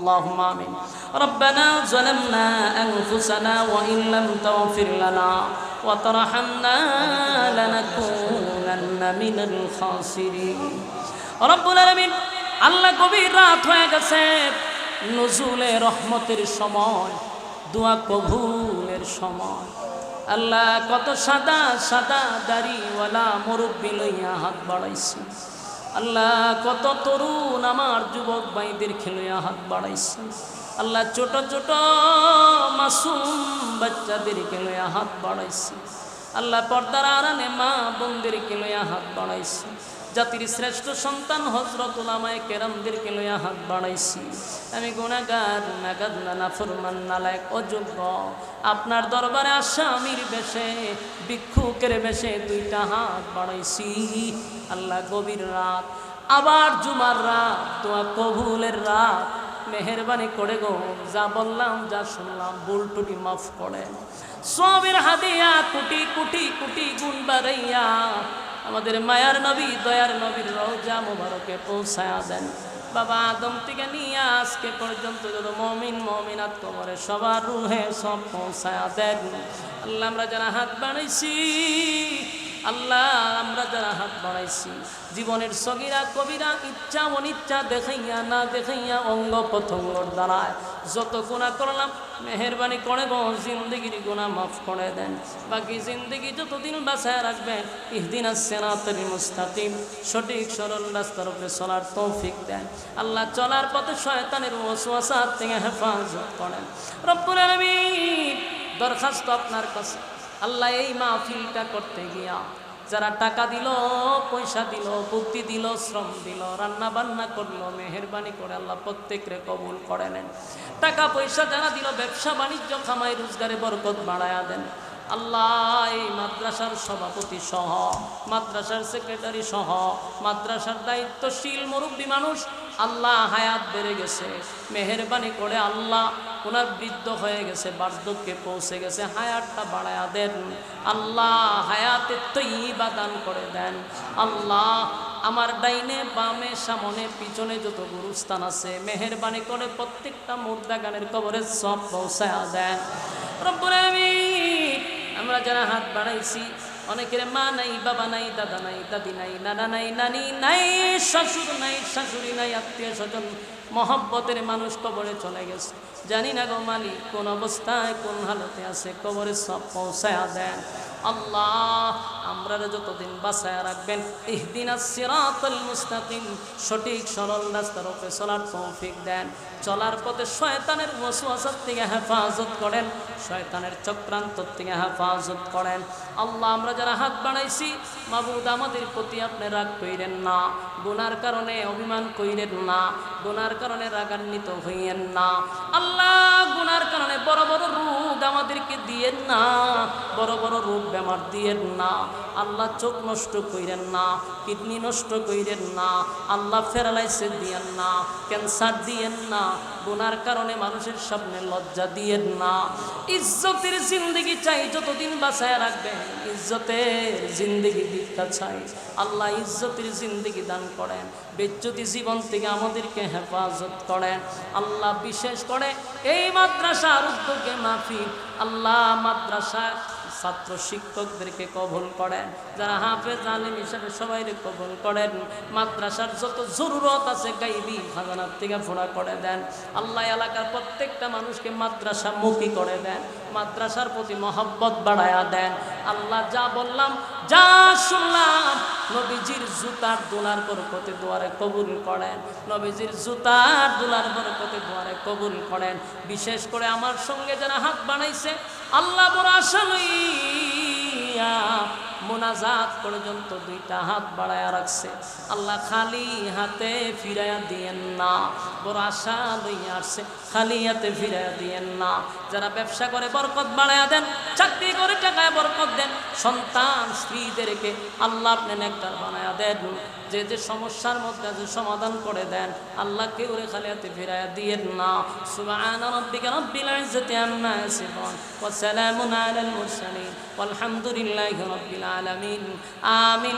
اللهم آمين ربنا ظلمنا أنفسنا وإن لم تغفر لنا وترحمنا لنكونن من الخاسرين رب العالمين আল্লাহ গভীর রাত হয়ে গেছে নজুলে রহমতের সময় দোয়া কবুলের সময় আল্লাহ কত সাদা সাদা দাড়িওয়ালা মুরব্বী লইয়া হাত বাড়াইছি আল্লাহ, কত তরুণ আমার যুবক ভাইদের খেলোয়া হাত বাড়াইছে। আল্লাহ, ছোট ছোট মাসুম বাচ্চাদের খেলোয়া হাত বাড়াইছে। আল্লাহ পর্দার আড়ালে মা বোনদেরকে লইয়া হাত বাড়াইছে। জাতির শ্রেষ্ঠ সন্তান হজরত উলামায়ে কেরামদেরকে লইয়া হাত বাড়াইছি। আমি গুণাগার নাগাদ নানা ফরমান নালায়ক, অযোগ্য। আপনার দরবারে আসামির বেশে, ভিক্ষুকের বেশে দুইটা হাত বাড়াইছি। আল্লাহ গভীর রাত, আবার জুমার রাত তোমার কবুলের রাত মেহরবানি করে গো, যা বললাম, যা শুনলাম, ভুল টুটি মাফ করে। সবের হাদিয়া কুটি কুটি কুটি গুণ বাড়াইয়া আমাদের মায়ার নবী, দয়ার নবীর রওজা মোবারকে পৌঁছায়া দেন। বাবা আদম থেকে নিয়ে আজকে পর্যন্ত যত মমিন, মমিনাত কবরে সবার রুহে সব পৌঁছায়া দেন। আল্লাহ আমরা যারা হাত বানাইছি আল্লাহ, আমরা যারা হাত বাড়াইছি, জীবনের সগিরা, কবিরা, ইচ্ছা, অনিচ্ছা দেখাইয়া না দেখাইয়া অঙ্গ প্রথঙ্গর দ্বারায় যত গুণা করলাম, মেহরবানি করে গো, জিন্দগির মাফ করে দেন। বাকি জিন্দগি যতদিন বাসায় রাখবেন ইহদিন সেনাতের মুস্তাকিম, সঠিক সরল রাস্তার উপরে চলার তৌফিক দেন। আল্লাহ চলার পথে শয়তানের ওয়াসওয়াসার থেকে হেফাজত করেন। রব্বুল দরখাস্ত আপনার কাছে। আল্লাহ এই মাহফিলটা করতে গিয়া যারা টাকা দিল, পয়সা দিল, বুদ্ধি দিল, শ্রম দিল, রান্না বান্না করল, মেহরবানি করে আল্লাহ প্রত্যেকরে কবুল করে নেন। টাকা পয়সা যারা দিল, ব্যবসা বাণিজ্য, খামাই রোজগারে বরকত বাড়ায়া দেন। আল্লাহ, এই মাদ্রাসার সভাপতি সহ, মাদ্রাসার সেক্রেটারি সহ, মাদ্রাসার দায়িত্বশীল মুরব্বী মানুষ, আল্লাহ হায়াত বেড়ে গেছে। মেহরবানি করে আল্লাহ ওনার বৃদ্ধ হয়ে গেছে, বার্ধক্যে পৌঁছে গেছে। হায়াতটা বাড়ায়া দেন। আল্লাহ হায়াতের তৈবা দান করে দেন। আল্লাহ আমার ডাইনে, বামে, সামনে, পিছনে যত গুরুস্থান আছে, মেহরবানি করে প্রত্যেকটা মুর্দা গানের কবরে সব পৌঁছায়া দেন। রব্বুল আলামিন আমরা যারা হাত বাড়াইছি, অনেকের মা নাই, বাবা নাই, দাদা নাই, দাদি নাই, নানা নাই, নানি নাই, শ্বশুর নাই, শাশুড়ি নাই, আত্মীয় স্বজন, মহব্বতের মানুষ কবরে চলে গেছে। জানি না গো মালিক, কোন অবস্থায় কোন হালতে আছে, কবরে সব পৌঁছায়া দেন। আল্লাহ আমরা যতদিন বাসায় রাখবেন, ইহদিন মুস্তাকিম, সঠিক সরল রাস্তার উপরে চলার তৌফিক দেন। চলার পথে শয়তানের ওয়াসওয়াসার থেকে হেফাজত করেন, শয়তানের চক্রান্ত থেকে হেফাজত করেন। আল্লাহ, আমরা যারা হাত বাড়াইছি, মাবুদ, আমাদের প্রতি আপনি রাগ কইরেন না, গুনার কারণে অভিমান কইরেন না, গুনার কারণে রাগান্বিত হইয়েন না। আল্লাহ, গুনার কারণে বড় বড় রোগ আমাদেরকে দিয়েন না, বড় বড় রোগ বেমার দিয়েন না। আল্লাহ চোখ নষ্ট কইরেন না, কিডনি নষ্ট কইরেন না, আল্লাহ ফেরালাইসে দিয়েন না ক্যান্সার দিয়েন না, গুনার কারণে মানুষের সামনে লজ্জা দিয়েন না। ইজ্জতের জিন্দগি চাই, যতদিন বাঁচায় রাখবেন, ইজ্জতের জিন্দগি দীক্ষা চাই। আল্লাহ ইজ্জতের জিন্দগি দান করেন, বেজ্জতি জীবন থেকে আমাদেরকে হেফাজত করেন। আল্লাহ বিশেষ করে এই মাদ্রাসার উদ্যোগে মাফি আল্লাহ মাদ্রাসা ছাত্র শিক্ষকদেরকে কবল করেন। যারা হাফেজ আলিম হিসাবে সবাইকে কবল করেন। মাদ্রাসার যত জরুরত আছে গাইবি খাজানার থেকে ফোড়া করে দেন। আল্লাহ এলাকার প্রত্যেকটা মানুষকে মাদ্রাসা মুখী করে দেন। মাদ্রাসার প্রতি মহব্বত বাড়ায়া দেন। আল্লাহ যা বললাম, যা শুনলাম, নবীজির জুতার দোলার বরকতে দোয়ারে কবুল করেন। নবীজির জুতার দোলার বরকতে দোয়ারে কবুল করেন। বিশেষ করে আমার সঙ্গে যারা হাত বানাইছে আল্লাহ বড় আশা লইয়া মোনাজাত পর্যন্ত দুইটা হাত বাড়ায়া রাখছে। আল্লাহ খালি হাতে ফিরাইয়া দিয়েন না, বড় আশা লইয়া আসছে, খালি হাতে ফিরাইয়া দিয়েন না। যারা ব্যবসা করে বরকত বাড়াইয়া দেন, চাকরি করে টাকায় বরকত দেন সন্তান স্ত্রীদেরকে আল্লাহ আপনি নেকটার বানায়া দেন। যে যে সমস্যার মধ্যে আছে সমাধান করে দেন। আল্লাহকে ওরে খালিয়াতে ফিরাইয়া দিয়ে না। আলহামদুলিল্লাহ রাব্বিকা আমিন